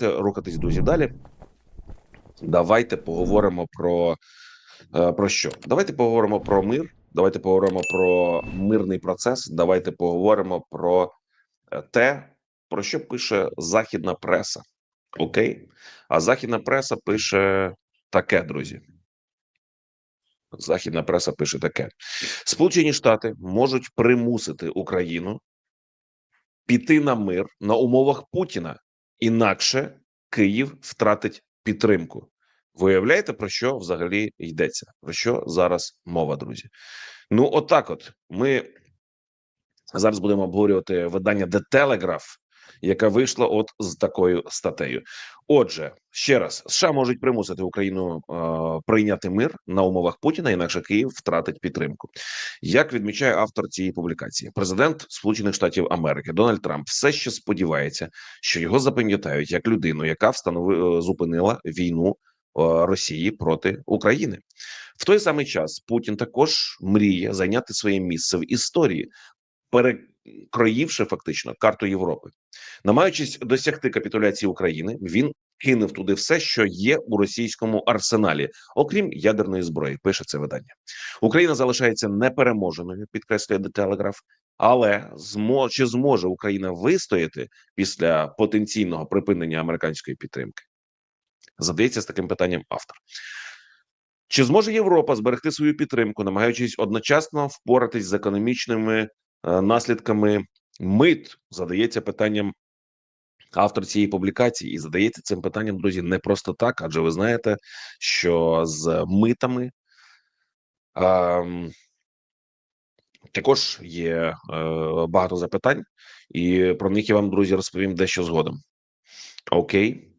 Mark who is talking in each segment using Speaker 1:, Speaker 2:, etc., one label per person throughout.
Speaker 1: рухатись, друзі, далі. Давайте поговоримо про, е, про що? Давайте поговоримо про мир. Давайте поговоримо про мирний процес. Давайте поговоримо про е, те, про що пише західна преса. Окей? А західна преса пише таке, друзі. Західна преса пише таке: Сполучені Штати можуть примусити Україну піти на мир на умовах Путіна, інакше Київ втратить підтримку. Виявляєте, про що взагалі йдеться? Про що зараз мова, друзі? Ну, отак, от ми зараз будемо обговорювати видання The Telegraph, яка вийшла от з такою статтею. Отже, ще раз, США можуть примусити Україну е, прийняти мир на умовах Путіна, інакше Київ втратить підтримку. Як відмічає автор цієї публікації, президент Сполучених Штатів Америки Дональд Трамп все ще сподівається, що його запам'ятають як людину, яка встановила зупинила війну е, Росії проти України. В той самий час Путін також мріє зайняти своє місце в історії, перекроївши фактично карту Європи, намагаючись досягти капітуляції України, він кинув туди все, що є у російському арсеналі, окрім ядерної зброї. Пише це видання. Україна залишається непереможеною, підкреслює The Telegraph, але змо чи зможе Україна вистояти після потенційного припинення американської підтримки? Задається з таким питанням автор. Чи зможе Європа зберегти свою підтримку, намагаючись одночасно впоратись з економічними наслідками мит? Задається питанням автор цієї публікації, і задається цим питанням, друзі, не просто так, адже ви знаєте, що з митами е, також є е, багато запитань, і про них я вам, друзі, розповім дещо згодом. Окей.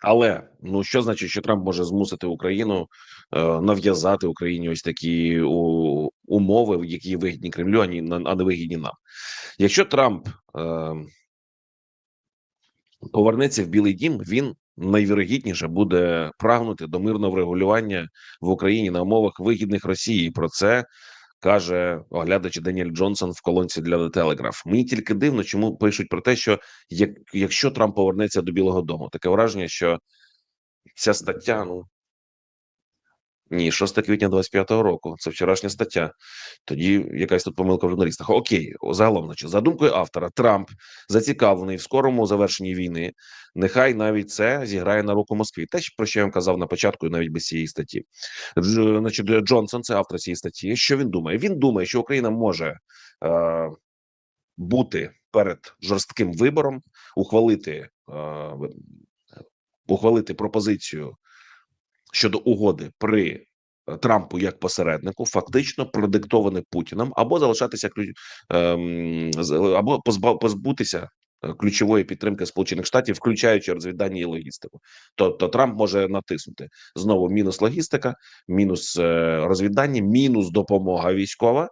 Speaker 1: Але ну що значить, що Трамп може змусити Україну нав'язати Україні ось такі умови, які вигідні Кремлю, а не, вигідні нам? Якщо Трамп е, повернеться в Білий Дім, він найвірогідніше буде прагнути до мирного врегулювання в Україні на умовах вигідних Росії. Про це каже оглядач Даніель Джонсон в колонці для Telegraph. Мені тільки дивно, чому пишуть про те, що як, якщо Трамп повернеться до Білого Дому, таке враження, що ця стаття, ну ні, 6 квітня 25-го року. Це вчорашня стаття. Тоді якась тут помилка в журналістах. Окей, загалом, значить, за думкою автора, Трамп зацікавлений в скорому завершенні війни. Нехай навіть це зіграє на руку Москві. Те, про що я вам казав на початку, навіть без цієї статті. Дж, значить, Джонсон, це автор цієї статті. Що він думає? Він думає, що Україна може е, бути перед жорстким вибором, ухвалити, е, ухвалити пропозицію щодо угоди при е, Трампу як посереднику, фактично продиктоване Путіном, або залишатися ем, або позбутися е, ключової підтримки Сполучених Штатів, включаючи розвідання і логістику. Тобто Трамп може натиснути знову мінус логістика, мінус е, розвідання, мінус допомога військова.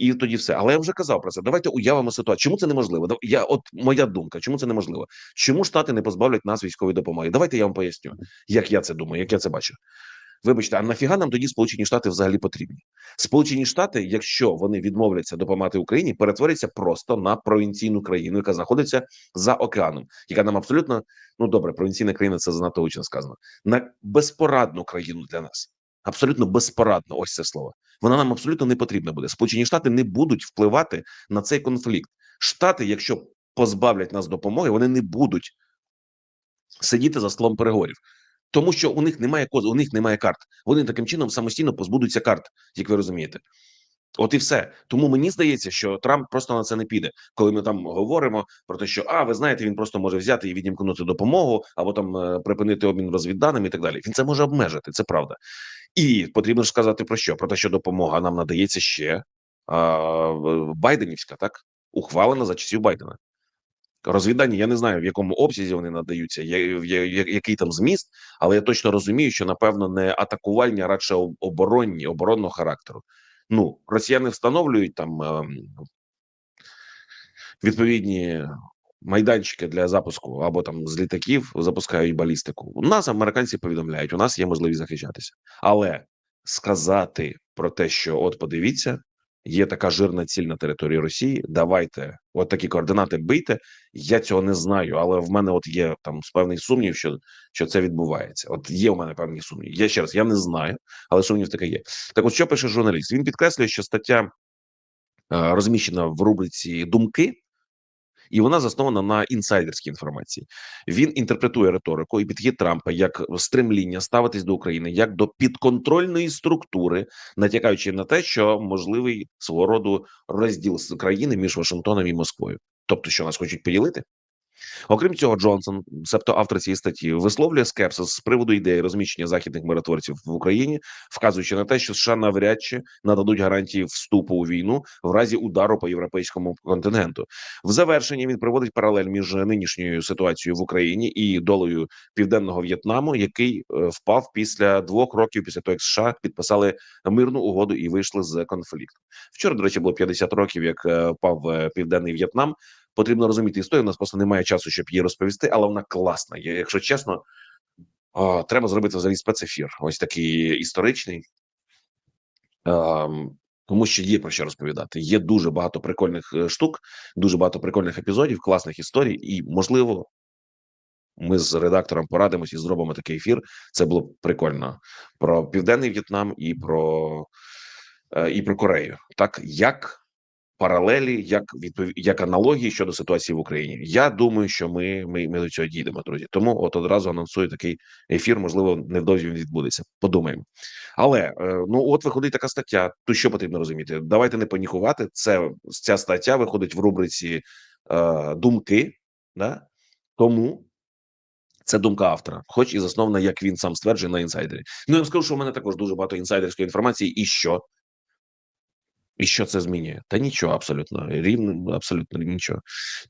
Speaker 1: І тоді все. Але я вже казав про це. Давайте уявимо ситуацію. Чому це неможливо? Я от моя думка, чому це неможливо? Чому штати не позбавлять нас військової допомоги? Давайте я вам поясню, як я це думаю, як я це бачу. Вибачте, а нафіга нам тоді Сполучені Штати взагалі потрібні? Сполучені Штати, якщо вони відмовляться допомагати Україні, перетворяться просто на провінційну країну, яка знаходиться за океаном, яка нам абсолютно ну добре, провінційна країна це занадто учно сказано на безпорадну країну для нас. Абсолютно безпорадно, ось це слово. Вона нам абсолютно не потрібна буде. Сполучені Штати не будуть впливати на цей конфлікт. Штати, якщо позбавлять нас допомоги, вони не будуть сидіти за столом переговорів, тому що у них немає коз, у них немає карт. Вони таким чином самостійно позбудуться карт, як ви розумієте. От і все. Тому мені здається, що Трамп просто на це не піде, коли ми там говоримо про те, що а ви знаєте, він просто може взяти і відімкнути допомогу, або там е, припинити обмін розвідданими і так далі. Він це може обмежити. Це правда. І потрібно ж сказати про що? Про те, що допомога нам надається ще а, Байденівська, так ухвалена за часів Байдена. Розвідання я не знаю в якому обсязі вони надаються, який там зміст, але я точно розумію, що напевно не атакувальні, а радше оборонні оборонного характеру. Ну росіяни встановлюють там е, відповідні майданчики для запуску або там з літаків запускають балістику. У нас американці повідомляють, у нас є можливість захищатися, але сказати про те, що от подивіться, Є така жирна ціль на території Росії. Давайте от такі координати бийте. Я цього не знаю, але в мене от є там певний сумнів, що що це відбувається. От є у мене певні сумніви. Я ще раз я не знаю, але сумнів таке є. Так, от що пише журналіст? Він підкреслює, що стаття е, розміщена в рубриці думки. І вона заснована на інсайдерській інформації. Він інтерпретує риторику і підхід Трампа як стремління ставитись до України як до підконтрольної структури, натякаючи на те, що можливий свого роду розділ країни між Вашингтоном і Москвою. Тобто, що нас хочуть поділити. Окрім цього, Джонсон, себто автор цієї статті, висловлює скепсис з приводу ідеї розміщення західних миротворців в Україні, вказуючи на те, що США навряд чи нададуть гарантії вступу у війну в разі удару по європейському континенту. В завершенні він приводить паралель між нинішньою ситуацією в Україні і долею південного В'єтнаму, який е, впав після двох років після того, як США підписали мирну угоду і вийшли з конфлікту. Вчора, до речі, було 50 років, як е, впав е, південний В'єтнам потрібно розуміти історію. У нас просто немає часу, щоб її розповісти, але вона класна. Якщо чесно, о, треба зробити взагалі спецефір. Ось такий історичний. Ем, тому що є про що розповідати. Є дуже багато прикольних е, штук, дуже багато прикольних епізодів, класних історій, і можливо, ми з редактором порадимось і зробимо такий ефір. Це було б прикольно про південний В'єтнам і про е, і про Корею. Так як паралелі, як відпов... як аналогії щодо ситуації в Україні. Я думаю, що ми ми, ми до цього дійдемо, друзі. Тому от одразу анонсую такий ефір. Можливо, невдовзі він відбудеться. Подумаємо. Але е, ну от виходить така стаття. Тут що потрібно розуміти? Давайте не панікувати. Це ця стаття виходить в рубриці е, думки, да тому. Це думка автора, хоч і заснована, як він сам стверджує на інсайдері. Ну я вам скажу, що в мене також дуже багато інсайдерської інформації, і що і що це змінює? Та нічого, абсолютно рівно, абсолютно нічого.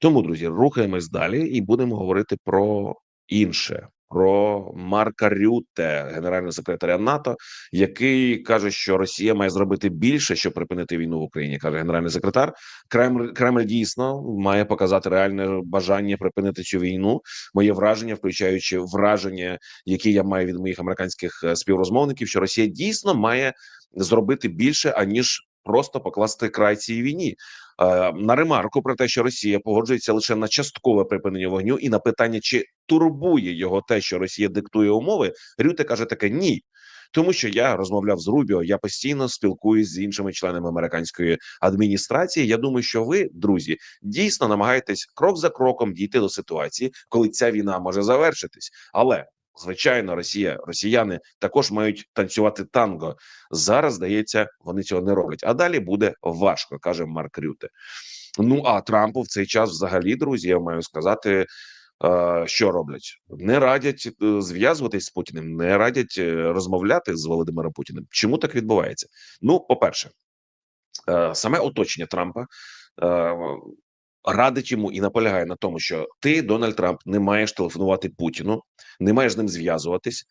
Speaker 1: Тому, друзі, рухаємось далі і будемо говорити про інше. Про Марка Рюте, генерального секретаря НАТО, який каже, що Росія має зробити більше, щоб припинити війну в Україні. каже генеральний секретар. Кремль Кремль дійсно має показати реальне бажання припинити цю війну. Моє враження, включаючи враження, які я маю від моїх американських е, співрозмовників, що Росія дійсно має зробити більше аніж просто покласти край цій війні. Е, на ремарку про те, що Росія погоджується лише на часткове припинення вогню, і на питання, чи турбує його те, що Росія диктує умови, Рюте каже таке ні. Тому що я розмовляв з Рубіо, я постійно спілкуюсь з іншими членами американської адміністрації. Я думаю, що ви, друзі, дійсно намагаєтесь крок за кроком дійти до ситуації, коли ця війна може завершитись. Але Звичайно, Росія, росіяни також мають танцювати танго. Зараз здається, вони цього не роблять. А далі буде важко, каже Марк Рюте. Ну а Трампу в цей час, взагалі, друзі, я маю сказати, е, що роблять: не радять е, зв'язуватись з Путіним, не радять е, розмовляти з Володимиром Путіним. Чому так відбувається? Ну, по перше, саме оточення Трампа радить йому і наполягає на тому, що ти, Дональд Трамп, не маєш телефонувати Путіну, не маєш з ним зв'язуватись.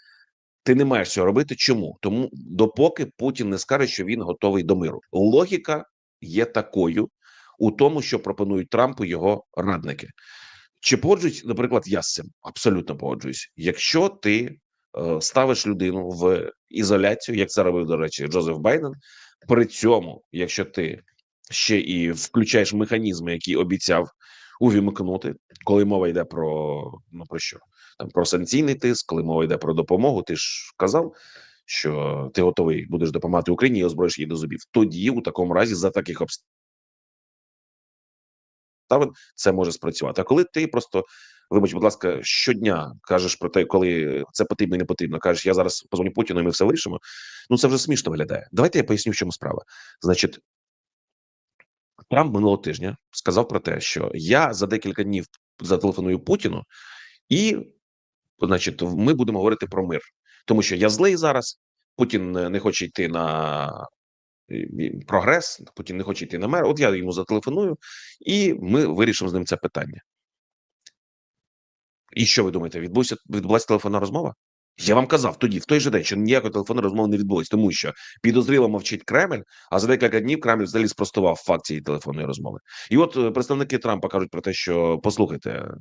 Speaker 1: Ти не маєш цього робити. Чому? Тому допоки Путін не скаже, що він готовий до миру. Логіка є такою у тому, що пропонують Трампу його радники. Чи погоджуюсь, наприклад, я з цим абсолютно погоджуюсь. Якщо ти е, ставиш людину в ізоляцію, як це робив, до речі, Джозеф Байден, при цьому, якщо ти ще і включаєш механізми, які обіцяв увімкнути, коли мова йде про ну про що там про санкційний тиск, коли мова йде про допомогу. Ти ж казав, що ти готовий будеш допомагати Україні і озброїш її до зубів. Тоді у такому разі за таких обставин це може спрацювати. А коли ти просто вибач, будь ласка, щодня кажеш про те, коли це потрібно і не потрібно, кажеш, я зараз позвоню Путіну, і ми все вирішимо. Ну це вже смішно виглядає. Давайте я поясню, в чому справа. Значить, Трамп минулого тижня сказав про те, що я за декілька днів зателефоную Путіну, і, значить, ми будемо говорити про мир, тому що я злий зараз. Путін не хоче йти на прогрес, Путін не хоче йти на мир. От я йому зателефоную, і ми вирішимо з ним це питання. І що ви думаєте? Відбулася відбулася телефонна розмова? Я вам казав тоді, в той же день, що ніякої телефонної розмови не відбулось, тому що підозріло мовчить Кремль, а за декілька днів Кремль взагалі спростував факт цієї телефонної розмови. І от е, представники Трампа кажуть про те, що послухайте,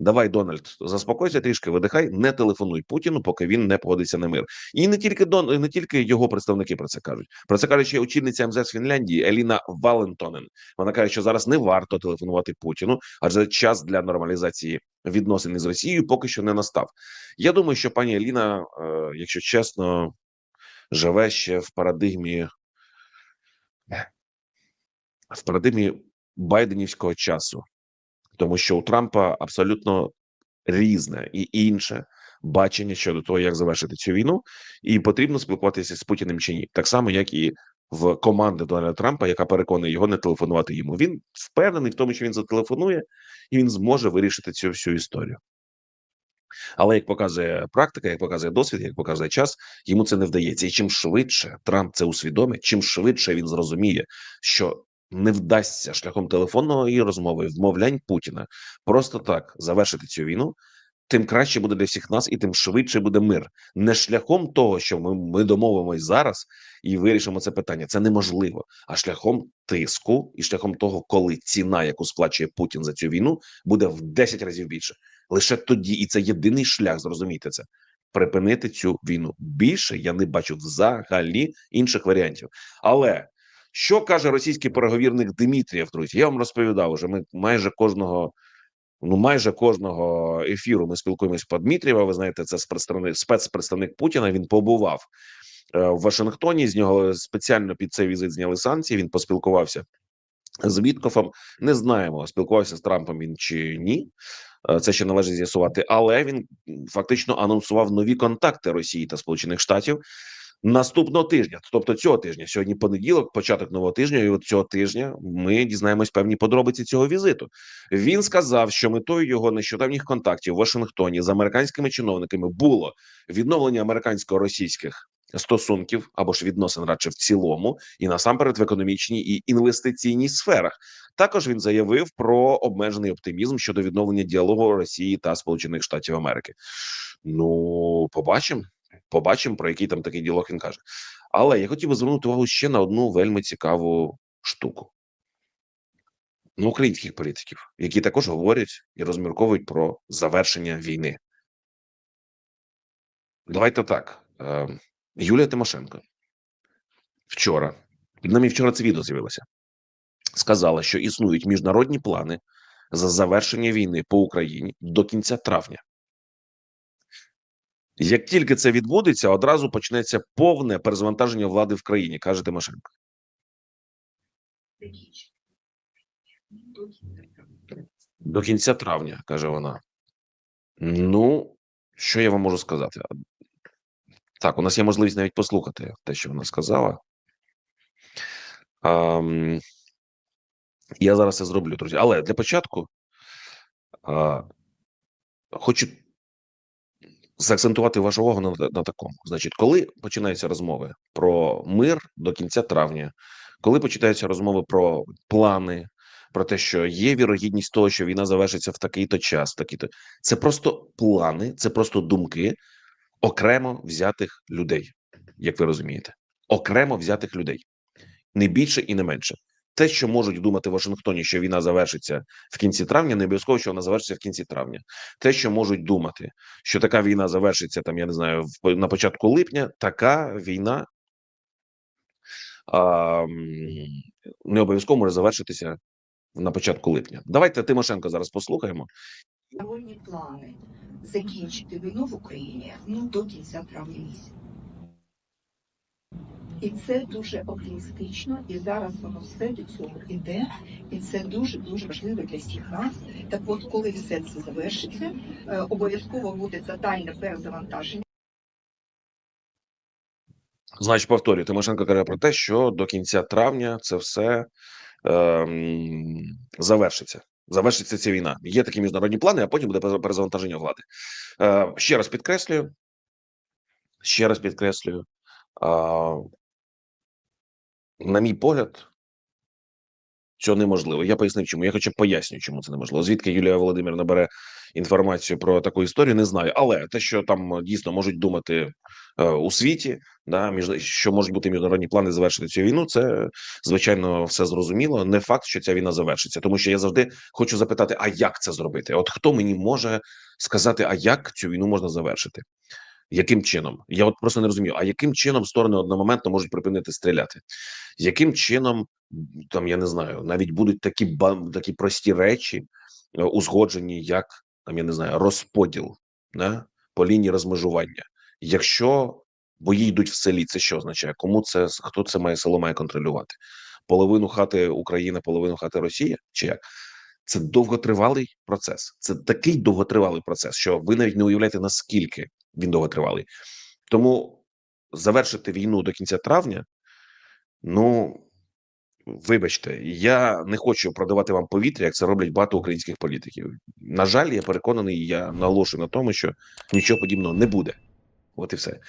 Speaker 1: давай, Дональд, заспокойся трішки, видихай, не телефонуй Путіну, поки він не погодиться на мир. І не тільки Дон, не тільки його представники про це кажуть. Про це каже ще очільниця МЗС Фінляндії Еліна Валентонен. Вона каже, що зараз не варто телефонувати Путіну, адже час для нормалізації відносин із Росією поки що не настав. Я думаю, що пані Еліна, е, якщо чесно, живе ще в парадигмі в парадигмі байденівського часу, тому що у Трампа абсолютно різне і інше бачення щодо того, як завершити цю війну, і потрібно спілкуватися з Путіним чи ні, так само як і в команди Дональда Трампа, яка переконує його не телефонувати йому. Він впевнений в тому, що він зателефонує, і він зможе вирішити цю всю історію. Але як показує практика, як показує досвід, як показує час, йому це не вдається. І чим швидше Трамп це усвідомить, чим швидше він зрозуміє, що не вдасться шляхом телефонної розмови, вмовлянь Путіна просто так завершити цю війну. Тим краще буде для всіх нас, і тим швидше буде мир. Не шляхом того, що ми, ми домовимось зараз і вирішимо це питання. Це неможливо. А шляхом тиску і шляхом того, коли ціна, яку сплачує Путін за цю війну, буде в 10 разів більше. Лише тоді, і це єдиний шлях, зрозумійте це. Припинити цю війну. Більше я не бачу взагалі інших варіантів. Але що каже російський переговірник Дмитрієв, друзі? Я вам розповідав уже. Ми майже кожного, ну майже кожного ефіру ми спілкуємось по Дмитрієва. Ви знаєте, це спецпредставник, Путіна. Він побував е, в Вашингтоні. З нього спеціально під цей візит зняли санкції. Він поспілкувався з Віткофом. Не знаємо, спілкувався з Трампом він чи ні. Е, Це ще належить з'ясувати, але він фактично анонсував нові контакти Росії та Сполучених Штатів наступного тижня, тобто цього тижня. Сьогодні понеділок, початок нового тижня, і от цього тижня ми дізнаємось певні подробиці цього візиту. Він сказав, що метою його нещодавніх контактів в Вашингтоні з американськими чиновниками було відновлення американсько-російських стосунків або ж відносин радше в цілому, і насамперед в економічній і інвестиційній сферах. Також він заявив про обмежений оптимізм щодо відновлення діалогу Росії та Сполучених Штатів Америки. Ну, побачимо. Побачимо, про який там такий діалог він каже. Але я хотів би звернути увагу ще на одну вельми цікаву штуку. Ну, українських політиків, які також говорять і розмірковують про завершення війни. Давайте так. Е, Юлія Тимошенко вчора, нами вчора це відео з'явилося, сказала, що існують міжнародні плани за завершення війни по Україні до кінця травня. Як тільки це відбудеться, одразу почнеться повне перезавантаження влади в країні, каже Тимошенко. До кінця травня, каже вона. Ну, що я вам можу сказати? Так, у нас є можливість навіть послухати те, що вона сказала. Ам, я зараз це зроблю, друзі. Але для початку а, хочу заакцентувати вашу увагу на, на такому. Значить, коли починаються розмови про мир до кінця травня, коли починаються розмови про плани, про те, що є вірогідність того, що війна завершиться в такий-то час, такий-то це просто плани, це просто думки окремо взятих людей, як ви розумієте, окремо взятих людей, не більше і не менше. Те, що можуть думати в Вашингтоні, що війна завершиться в кінці травня, не обов'язково, що вона завершиться в кінці травня. Те, що можуть думати, що така війна завершиться там, я не знаю, в на початку липня, така війна а, не обов'язково може завершитися на початку липня. Давайте Тимошенко зараз послухаємо.
Speaker 2: Плани закінчити війну в Україні ну до кінця травня місяця. І це дуже оптимістично, і зараз воно все до цього йде, і це дуже дуже важливо для всіх нас. Так от, коли все це завершиться, е, обов'язково буде тотальне перезавантаження.
Speaker 1: Значить, повторюю, Тимошенко каже про те, що до кінця травня це все ем, завершиться. Завершиться ця війна. Є такі міжнародні плани, а потім буде пере- перезавантаження влади. Е, ще раз підкреслюю. Ще раз підкреслюю. На мій погляд, Цього неможливо. Я пояснив, чому. Я хоча б поясню, чому це неможливо. Звідки Юлія Володимирівна бере інформацію про таку історію, не знаю. Але те, що там е, дійсно можуть думати е, у світі, да, між що можуть бути міжнародні плани завершити цю війну, це звичайно все зрозуміло. Не факт, що ця війна завершиться, тому що я завжди хочу запитати: а як це зробити? От хто мені може сказати, а як цю війну можна завершити? Яким чином? Я от просто не розумію, а яким чином сторони одномоментно можуть припинити стріляти? Яким чином там я не знаю, навіть будуть такі ба- такі прості речі е, узгоджені, як там я не знаю, розподіл да, по лінії розмежування. Якщо бої йдуть в селі, це що означає? Кому це хто це має село має контролювати? Половину хати Україна, половину хати Росія? Чи як? Це довготривалий процес. Це такий довготривалий процес, що ви навіть не уявляєте наскільки він довготривалий. Тому завершити війну до кінця травня. Ну вибачте, я не хочу продавати вам повітря, як це роблять багато українських політиків. На жаль, я переконаний, я наголошую на тому, що нічого подібного не буде. От і все.